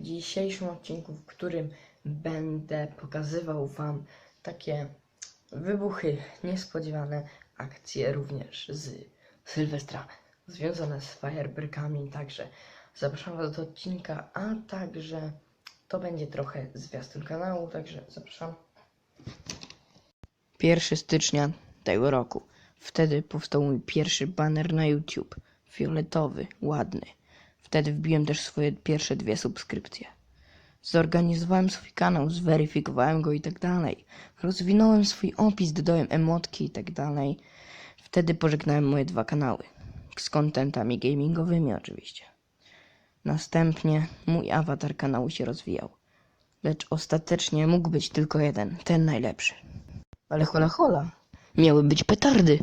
dzisiejszym odcinku, w którym będę pokazywał Wam takie wybuchy, niespodziewane akcje również z Sylwestra, związane z fajerwerkami. Także zapraszam Was do odcinka, a także to będzie trochę zwiastun kanału, także zapraszam. 1 stycznia tego roku. Wtedy powstał mój pierwszy baner na YouTube. Fioletowy, ładny. Wtedy wbiłem też swoje pierwsze dwie subskrypcje. Zorganizowałem swój kanał, zweryfikowałem go i tak dalej. Rozwinąłem swój opis, dodałem emotki i tak dalej. Wtedy pożegnałem moje dwa kanały. Z kontentami gamingowymi oczywiście. Następnie mój awatar kanału się rozwijał. Lecz ostatecznie mógł być tylko jeden, ten najlepszy. Ale hola hola, miały być petardy.